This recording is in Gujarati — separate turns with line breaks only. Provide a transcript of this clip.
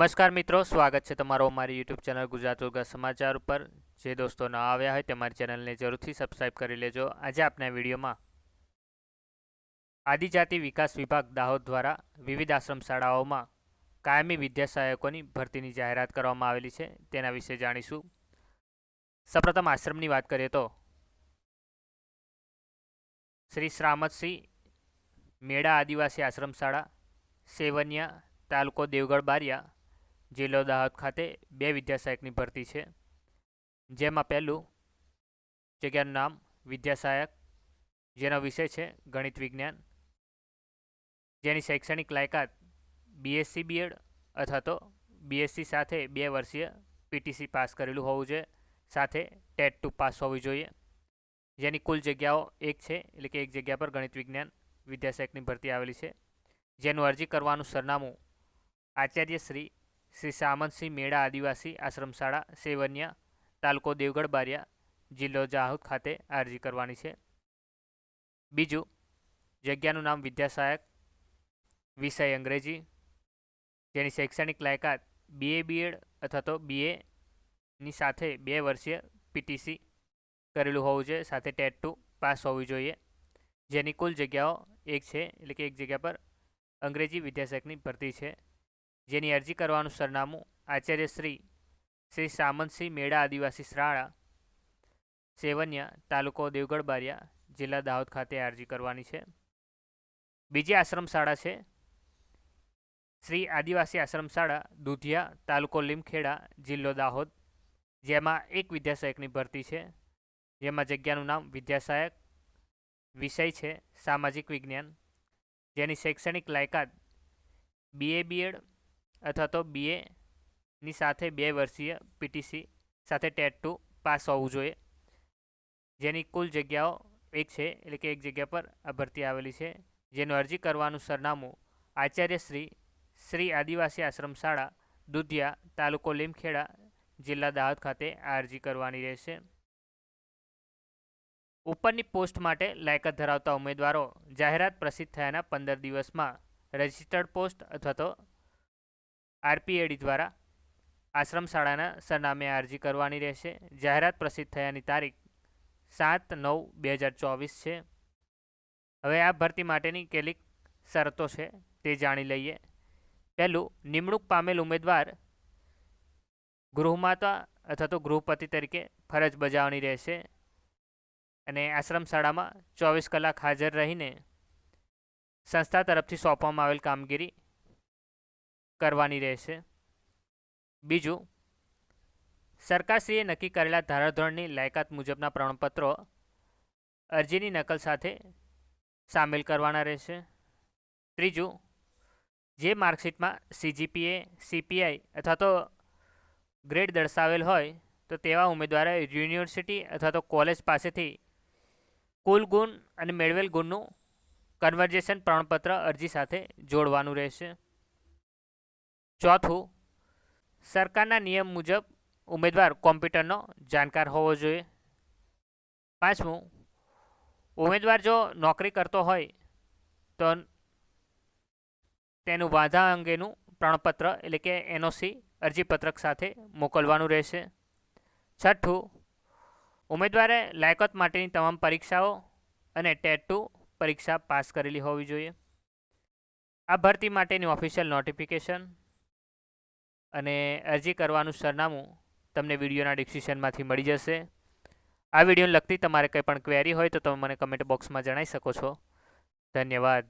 નમસ્કાર મિત્રો, સ્વાગત છે તમારો અમારી યુટ્યુબ ચેનલ ગુજરાત ઉર્ગા સમાચાર ઉપર. જે દોસ્તો ન આવ્યા હોય તમારી ચેનલને જરૂરથી સબસ્ક્રાઈબ કરી લેજો. આજે આપના વિડીયોમાં આદિજાતિ વિકાસ વિભાગ દાહોદ દ્વારા વિવિધ આશ્રમ શાળાઓમાં કાયમી વિદ્યા સહાયકોની ભરતીની જાહેરાત કરવામાં આવેલી છે. તેના વિશે જાણીશું. સૌપ્રથમ આશ્રમની વાત કરીએ તો શ્રી શ્રામતસિંહ મેળા આદિવાસી આશ્રમ શાળા સેવનિયા તાલુકો દેવગઢ બારિયા જિલ્લો દાહોદ ખાતે બે વિદ્યાસહાયકની ભરતી છે. જેમાં પહેલું જગ્યાનું નામ વિદ્યાસહાયક, જેનો વિષય છે ગણિત વિજ્ઞાન. જેની શૈક્ષણિક લાયકાત બીએસસી બીએડ અથવા તો બીએસસી સાથે બે વર્ષીય પીટીસી પાસ કરેલું હોવું જોઈએ, સાથે ટેટ ટુ પાસ હોવી જોઈએ. જેની કુલ જગ્યાઓ એક છે, એટલે કે એક જગ્યા પર ગણિત વિજ્ઞાન વિદ્યાસહાયકની ભરતી આવેલી છે. જેનું અરજી કરવાનું સરનામું આચાર્ય શ્રી શ્રી સામંતસિંહ મેળા આદિવાસી આશ્રમ શાળા સેવન્યા તાલુકો દેવગઢ, બારિયા જિલ્લો જાહુદ ખાતે અરજી કરવાની છે. બીજું, જગ્યાનું નામ વિદ્યાસહાયક વિષય અંગ્રેજી, જેની શૈક્ષણિક લાયકાત બીએ બીએડ અથવા તો બીએની સાથે બે વર્ષીય પીટીસી કરેલું હોવું જોઈએ, સાથે ટેટ ટુ પાસ હોવી જોઈએ. જેની કુલ જગ્યાઓ એક છે, એટલે કે એક જગ્યા પર અંગ્રેજી વિદ્યાસહાયકની ભરતી છે. જેની અરજી કરવાનું સરનામું આચાર્ય શ્રી શ્રી સામંતસિંહ મેળા આદિવાસી શાળા સેવન્યા તાલુકો દેવગઢ બારિયા જિલ્લા દાહોદ ખાતે અરજી કરવાની છે. બીજી આશ્રમ શાળા છે. શ્રી આદિવાસી આશ્રમ શાળા, દુધિયા તાલુકો લીમખેડા જિલ્લો દાહોદ, જેમાં એક વિદ્યાસહાયકની ભરતી છે. જેમાં જગ્યાનું નામ વિદ્યાસહાયક વિષય છે, સામાજિક વિજ્ઞાન. જેની શૈક્ષણિક લાયકાત બીએ બીએડ અથવા તો બીએની સાથે બે વર્ષીય પીટીસી સાથે ટેટ ટુ પાસ હોવું જોઈએ. જેની કુલ જગ્યાઓ એક છે, એટલે કે એક જગ્યા પર આ ભરતી આવેલી છે. જેનું અરજી કરવાનું સરનામું આચાર્ય શ્રી શ્રી આદિવાસી આશ્રમ શાળા, દુધિયા તાલુકો લીમખેડા, જિલ્લા દાહોદ ખાતે આ અરજી કરવાની રહેશે. ઉપરની પોસ્ટ માટે લાયકાત ધરાવતા ઉમેદવારો જાહેરાત પ્રસિદ્ધ થયાના પંદર દિવસમાં રજિસ્ટર્ડ પોસ્ટ અથવા તો આરપીએડી દ્વારા આશ્રમ શાળાના સરનામે અરજી કરવાની રહેશે. જાહેરાત પ્રસિદ્ધ થયાની તારીખ સાત નવ બે હજાર ચોવીસ છે. હવે આ ભરતી માટેની કેટલીક શરતો છે તે જાણી લઈએ. પહેલું, નિમણૂક પામેલ ઉમેદવાર ગૃહમાતા અથવા તો ગૃહપતિ તરીકે ફરજ બજાવવાની રહેશે અને આશ્રમ શાળામાં ચોવીસ કલાક હાજર રહીને સંસ્થા તરફથી સોંપવામાં આવેલ કામગીરી કરવાની રહેશે. બીજું, સરકારશ્રીએ નક્કી કરેલા ધારાધોરણની લાયકાત મુજબના પ્રમાણપત્રો અરજીની નકલ સાથે સામેલ કરવાના રહેશે. ત્રીજું, જે માર્કશીટમાં સીજીપીએ, સીપીઆઈ અથવા તો ગ્રેડ દર્શાવેલ હોય, તો તેવા ઉમેદવારે યુનિવર્સિટી અથવા તો કોલેજ પાસેથી કુલ ગુણ અને મેળવેલ ગુણનું કન્વર્જેશન પ્રમાણપત્ર અરજી સાથે જોડવાનું રહેશે. ચોથું, સરકારના નિયમ મુજબ ઉમેદવાર કોમ્પ્યુટરનો જાણકાર હોવો જોઈએ. પાંચમું, ઉમેદવાર જો નોકરી કરતો હોય તો તેનું વાંધા અંગેનું પ્રમાણપત્ર એટલે કે એનઓસી અરજીપત્રક સાથે મોકલવાનું રહેશે. છઠ્ઠું, ઉમેદવારે લાયકાત માટેની તમામ પરીક્ષાઓ અને ટેટ ટુ પરીક્ષા પાસ કરેલી હોવી જોઈએ. આ ભરતી માટેની ઓફિશિયલ નોટિફિકેશન અને અરજી કરવાનું સરનામું તમને વિડીયોના ડિસ્ક્રિપ્શનમાંથી મળી જશે. આ વિડીયોને લગતી તમારે કંઈ પણ ક્વેરી હોય તો તમે મને કમેન્ટ બોક્સમાં જણાવી શકો છો. ધન્યવાદ.